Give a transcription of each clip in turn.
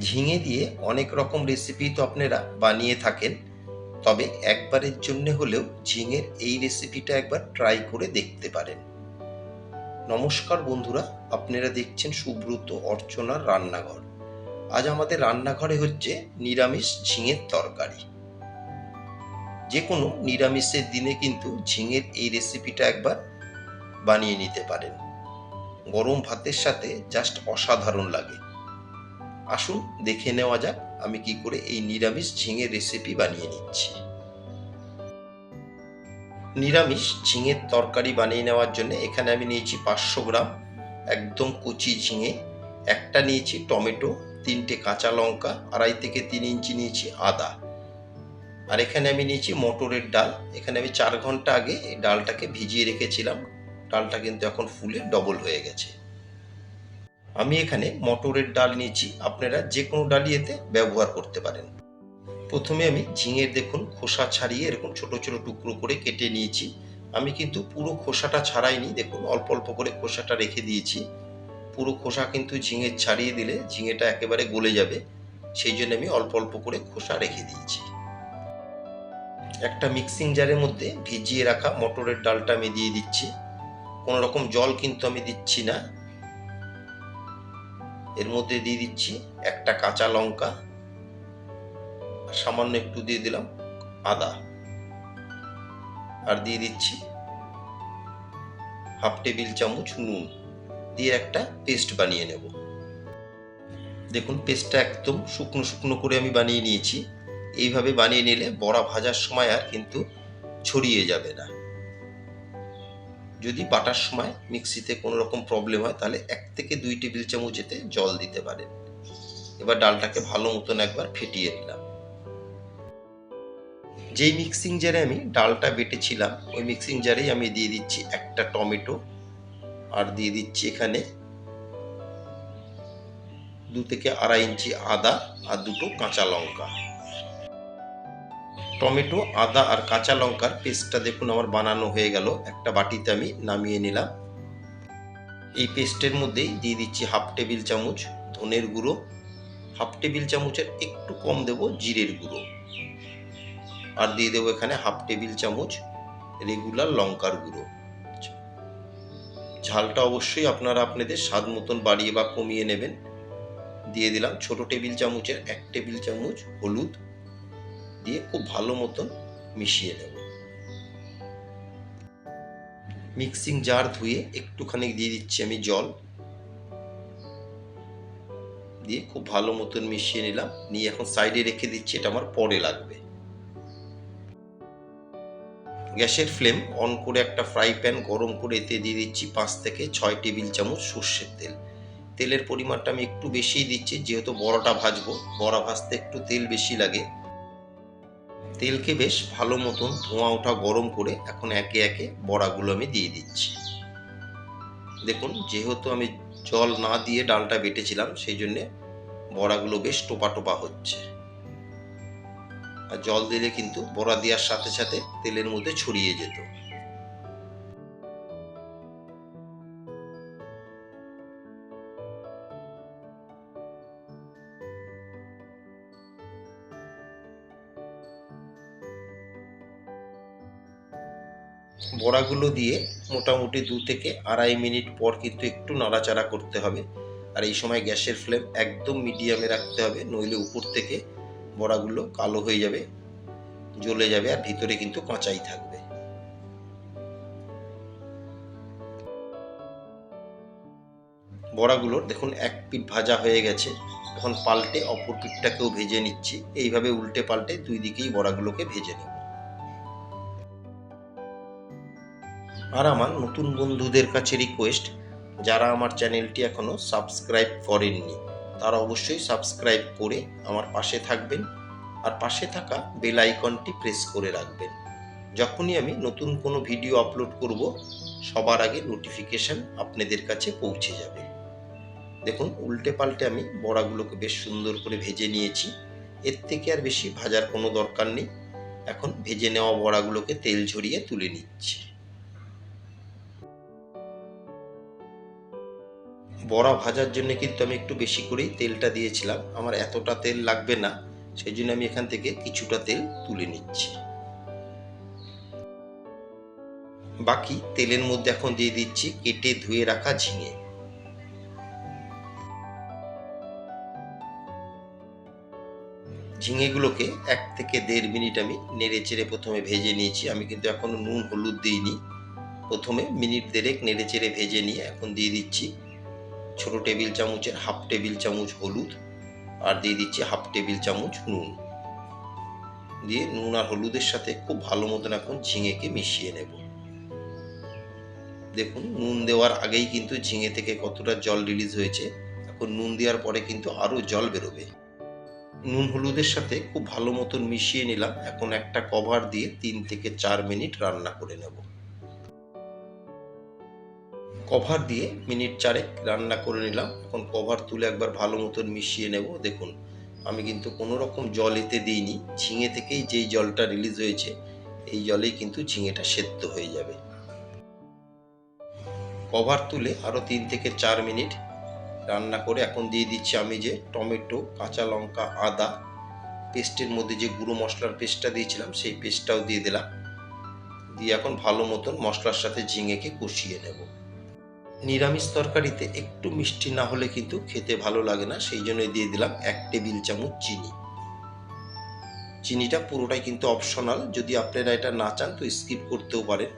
ঝিঙে দিয়ে অনেক রকম রেসিপি তো আপনারা বানিয়ে থাকেন। তবে একবারের জন্য হলেও ঝিঙের এই রেসিপিটা একবার ট্রাই করে দেখতে পারেন। নমস্কার বন্ধুরা, আপনারা দেখছেন সুব্রত অর্চনার রান্নাঘর। আজ আমাদের রান্নাঘরে হচ্ছে নিরামিষ ঝিঙের তরকারি। যে কোনো নিরামিষের দিনে কিন্তু ঝিঙের এই রেসিপিটা একবার বানিয়ে নিতে পারেন। গরম ভাতের সাথে জাস্ট অসাধারণ লাগে। আসুন, দেখে নেওয়া যাক আমি কি করে এই নিরামিষ ঝিঙের রেসিপি বানিয়ে নিচ্ছি। নিরামিষ ঝিঙের তরকারি বানিয়ে নেওয়ার জন্য এখানে আমি নিয়েছি পাঁচশো গ্রাম একদম কচি ঝিঙে, একটা নিয়েছি টমেটো, তিনটে কাঁচা লঙ্কা, আড়াই থেকে তিন ইঞ্চি নিয়েছি আদা। আর এখানে আমি নিয়েছি মটরের ডাল, এখানে আমি চার ঘণ্টা আগে এই ডালটাকে ভিজিয়ে রেখেছিলাম, ডালটা কিন্তু এখন ফুলে ডবল হয়ে গেছে। আমি এখানে মটরের ডাল নিয়েছি। আপনারা যে কোনো ডালই এতে ব্যবহার করতে পারেন। প্রথমে আমি ঝিঙের দেখুন, খোসা ছাড়িয়ে এরকম ছোট ছোট টুকরো করে কেটে নিয়েছি। আমি কিন্তু পুরো খোসাটা ছাড়াইনি, দেখুন, অল্প অল্প করে খোসাটা রেখে দিয়েছি। পুরো খোসা কিন্তু ঝিঙে ছাড়িয়ে দিলে ঝিঙেটা একেবারে গলে যাবে। সেই জন্য আমি অল্প অল্প করে খোসা রেখে দিয়েছি। একটা মিক্সিং জারের মধ্যে ভিজিয়ে রাখা মটরের ডালটা আমি দিয়ে দিচ্ছি। কোনো রকম জল কিন্তু আমি দিচ্ছি না। এর মধ্যে দিয়ে দিচ্ছি একটা কাঁচা লঙ্কা সামান্য একটু দিয়ে দিলাম আদা। আর দিয়ে দিচ্ছি হাফ টেবিল চামচ নুন, দিয়ে একটা পেস্ট বানিয়ে নেব। দেখুন, পেস্টটা একদম শুকনো শুকনো করে আমি বানিয়ে নিয়েছি। এইভাবে বানিয়ে নিলে বড়া ভাজার সময় আর কিন্তু ছড়িয়ে যাবে না। যদি বাটার সময় মিক্সিতে কোনো রকম প্রবলেম হয়, তাহলে এক থেকে দুই টেবিল চামচ এতে জল দিতে পারেন। এবার ডালটাকে ভালো মতন একবার ফেটিয়ে নিলাম। যেই মিক্সিং জারে আমি ডালটা বেটেছিলাম, ওই মিক্সিং জারেই আমি দিয়ে দিচ্ছি একটা টমেটো, আর দিয়ে দিচ্ছি এখানে দু থেকে আড়াই ইঞ্চি আদা আর দুটো কাঁচা লঙ্কা। টমেটো, আদা আর কাঁচা লঙ্কার পেস্টটা দেখুন আমার বানানো হয়ে গেল। একটা বাটিতে আমি নামিয়ে নিলাম। এই পেস্টের মধ্যেই দিয়ে দিচ্ছি হাফ টেবিল চামচ ধনের গুঁড়ো। হাফ টেবিল চামচের একটু কম দেব জিরের গুঁড়ো। আর দিয়ে দেবো এখানে হাফ টেবিল চামচ রেগুলার লঙ্কার গুঁড়ো। ঝালটা অবশ্যই আপনারা আপনাদের স্বাদ মতন বাড়িয়ে বা কমিয়ে নেবেন। দিয়ে দিলাম ছোট টেবিল চামচের এক টেবিল চামচ হলুদ। দিয়ে খুব ভালো মতন মিশিয়ে নেব। মিক্সিং জার ধুয়ে একটুখানি দিয়ে দিচ্ছি আমি জল। দিয়ে খুব ভালো মতন মিশিয়ে নিলাম। নিয়ে এখন সাইডে রেখে দিচ্ছি, এটা আমার পরে লাগবে। গ্যাসের ফ্লেম অন করে একটা ফ্রাই প্যান গরম করে এতে দিয়ে দিচ্ছি পাঁচ থেকে ছয় টেবিল চামচ সর্ষের তেল। তেলের পরিমাণটা আমি একটু বেশিই দিচ্ছি, যেহেতু বড়াটা ভাজবো, বড়া ভাজতে একটু তেল বেশি লাগে। তেলকে বেশ ভালো মতন ধোঁয়া ওঠা গরম করে এখন একে একে বড়াগুলো আমি দিয়ে দিচ্ছি। দেখুন, যেহেতু আমি জল না দিয়ে ডালটা বেটেছিলাম, সেই জন্যে বড়াগুলো বেশ টোপা টোপা হচ্ছে। আর জল দিলে কিন্তু বড়া দেওয়ার সাথে সাথে তেলের মধ্যে ছড়িয়ে যেত। বড়াগুলো দিয়ে মোটামুটি দু থেকে আড়াই মিনিট পর কিন্তু একটু নাড়াচাড়া করতে হবে। আর এই সময় গ্যাসের ফ্লেম একদম মিডিয়ামে রাখতে হবে, নইলে উপর থেকে বড়াগুলো কালো হয়ে যাবে, জ্বলে যাবে আর ভিতরে কিন্তু কাঁচাই থাকবে। বড়াগুলোর দেখুন এক পিঠ ভাজা হয়ে গেছে। এখন পাল্টে অপর পিঠটাকেও ভেজে নিচ্ছি। এইভাবে উল্টে পাল্টে দুই দিকেই বড়াগুলোকে ভেজে নেব। আর আমার নতুন বন্ধুদের কাছে রিকোয়েস্ট যারা আমার চ্যানেলটি এখনও সাবস্ক্রাইব করেননি, তারা অবশ্যই সাবস্ক্রাইব করে আমার পাশে থাকবেন আর পাশে থাকা বেল আইকনটি প্রেস করে রাখবেন। যখনই আমি নতুন কোনো ভিডিও আপলোড করব, সবার আগে নোটিফিকেশান আপনাদের কাছে পৌঁছে যাবে। দেখুন উল্টে পাল্টে আমি বড়াগুলোকে বেশ সুন্দর করে ভেজে নিয়েছি। এর থেকে আর বেশি ভাজার কোনো দরকার নেই। এখন ভেজে নেওয়া বড়াগুলোকে তেল ঝরিয়ে তুলে নিচ্ছি। বড়া ভাজার জন্য কিন্তু আমি একটু বেশি করেই তেলটা দিয়েছিলাম। আমার এতটা তেল লাগবে না, সেই জন্য আমি এখান থেকে কিছুটা তেল তুলে নিচ্ছি। বাকি তেলের মধ্যে এখন দিয়ে দিচ্ছি কেটে ধুয়ে রাখা ঝিঙে। ঝিঙেগুলোকে এক থেকে দেড় মিনিট আমি নেড়ে চেড়ে প্রথমে ভেজে নিয়েছি। আমি কিন্তু এখনও নুন, হলুদ দিইনি। প্রথমে মিনিট দেড়েক নেড়ে চেড়ে ভেজে নিয়ে এখন দিয়ে দিচ্ছি ছোট টেবিল চামচের হাফ টেবিল চামচ হলুদ আর দিয়ে দিচ্ছি হাফ টেবিল চামচ নুন। দিয়ে নুন আর হলুদের সাথে খুব ভালো মতন এখন ঝিঙেকে মিশিয়ে নেব। দেখুন, নুন দেওয়ার আগেই কিন্তু ঝিঙে থেকে কতটা জল রিলিজ হয়েছে। এখন নুন দেওয়ার পরে কিন্তু আরও জল বেরোবে। নুন হলুদের সাথে খুব ভালো মতন মিশিয়ে নিলাম। এখন একটা কভার দিয়ে তিন থেকে চার মিনিট রান্না করে নেব। কভার দিয়ে মিনিট চারেক রান্না করে নিলাম। এখন কভার তুলে একবার ভালো মতন মিশিয়ে নেব। দেখুন, আমি কিন্তু কোনো রকম জল এতে দিইনি। ঝিঙে থেকেই যেই জলটা রিলিজ হয়েছে, এই জলেই কিন্তু ঝিঙেটা সেদ্ধ হয়ে যাবে। কভার তুলে আরও তিন থেকে চার মিনিট রান্না করে এখন দিয়ে দিচ্ছি আমি যে টমেটো, কাঁচা লঙ্কা, আদা। পেস্টের মধ্যে যে গুঁড়ো মশলার পেস্টটা দিয়েছিলাম, সেই পেস্টটাও দিয়ে দিলাম। দিয়ে এখন ভালো মতন মশলার সাথে ঝিঙেকে কষিয়ে নেব। নিরামিষ তরকারিতে একটু মিষ্টি না হলে কিন্তু খেতে ভালো লাগে না, সেই জন্যই দিয়ে দিলাম এক টেবিল চামচ চিনি। চিনিটা পুরোটাই কিন্তু অপশনাল যদি আপনারা এটা না চান তো স্কিপ করতেও পারেন।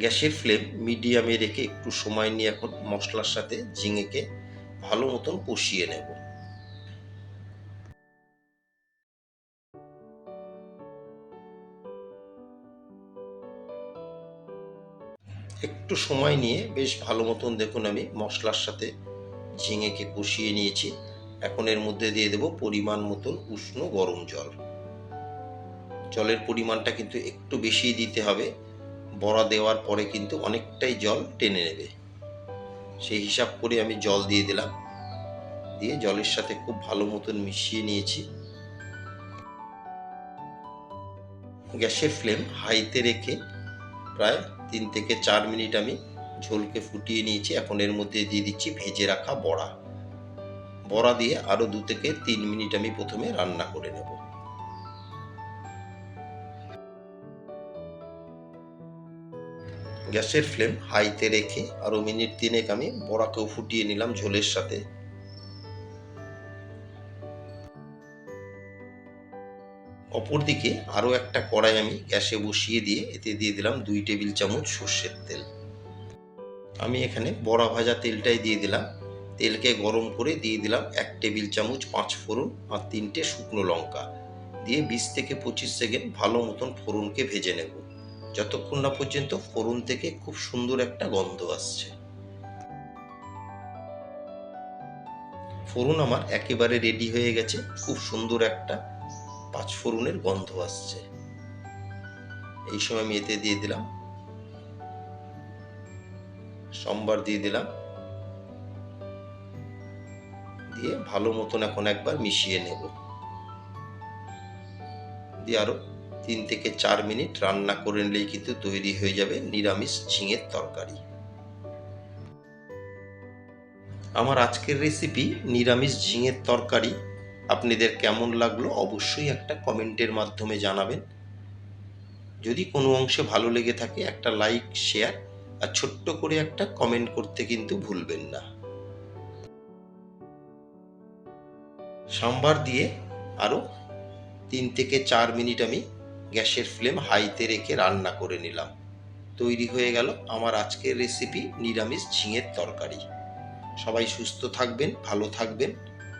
গ্যাসের ফ্লেম মিডিয়ামে রেখে একটু সময় নিয়ে এখন মশলার সাথে ঝিঙেকে ভালো মতন কষিয়ে নেব। একটু সময় নিয়ে বেশ ভালো মতন দেখুন আমি মশলার সাথে ঝিঙেকে কষিয়ে নিয়েছি। এখন এর মধ্যে দিয়ে দেব পরিমাণ মতন উষ্ণ গরম জল। জলের পরিমাণটা কিন্তু একটু বেশি দিতে হবে। বড়া দেওয়ার পরে কিন্তু অনেকটাই জল টেনে নেবে। সেই হিসাব করে আমি জল দিয়ে দিলাম। দিয়ে জলের সাথে খুব ভালো মতন মিশিয়ে নিয়েছি। গ্যাসের ফ্লেম হাইতে রেখে প্রায় তিন থেকে চার মিনিট আমি ঝোলকে ফুটিয়ে নিয়েছি। এখন এর মধ্যে দিয়ে দিচ্ছি ভেজে রাখা বড়া। বড়া দিয়ে আরও দু থেকে তিন মিনিট আমি প্রথমে রান্না করে নেব। গ্যাসের ফ্লেম হাইতে রেখে আরও মিনিট তিনেক আমি বড়াকেও ফুটিয়ে নিলাম ঝোলের সাথে। অপরদিকে আরও একটা কড়াই আমি গ্যাসে বসিয়ে দিয়ে এতে দিয়ে দিলাম দুই টেবিল চামচ সর্ষের তেল। আমি এখানে বড়া ভাজা তেলটাই দিয়ে দিলাম। তেলকে গরম করে দিয়ে দিলাম এক টেবিল চামচ পাঁচ ফোড়ন আর তিনটে শুকনো লঙ্কা। দিয়ে বিশ থেকে পঁচিশ সেকেন্ড ভালো মতন ফোড়নকে ভেজে নেব। যতক্ষণ না পর্যন্ত ফোড়ন থেকে খুব সুন্দর একটা গন্ধ আসছে। ফোড়ন আমার একেবারে রেডি হয়ে গেছে। খুব সুন্দর একটা পাঁচ ফোড়নের গন্ধ আসছে। এই সময় আমি এতে দিয়ে দিলাম। সোমবার দিয়ে দিলাম। দিয়ে ভালো মতন এখন একবার মিশিয়ে নেব। দিয়ে আরও তিন থেকে চার মিনিট রান্না করে নিলেই কিন্তু তৈরি হয়ে যাবে নিরামিষ ঝিঙের তরকারি। আমার আজকের রেসিপি নিরামিষ ঝিঙের তরকারি। আপনাদের কেমন লাগল অবশ্যই একটা কমেন্টের মাধ্যমে জানাবেন। যদি কোনো অংশে ভালো লেগে থাকে, একটা লাইক, শেয়ার আর ছোট্ট করে একটা কমেন্ট করতে কিন্তু ভুলবেন না। সাম্বার দিয়ে আরও তিন থেকে চার মিনিট আমি গ্যাসের ফ্লেম হাইতে রেখে রান্না করে নিলাম। তৈরি হয়ে গেল আমার আজকের রেসিপি নিরামিষ ঝিঙের তরকারি। সবাই সুস্থ থাকবেন, ভালো থাকবেন।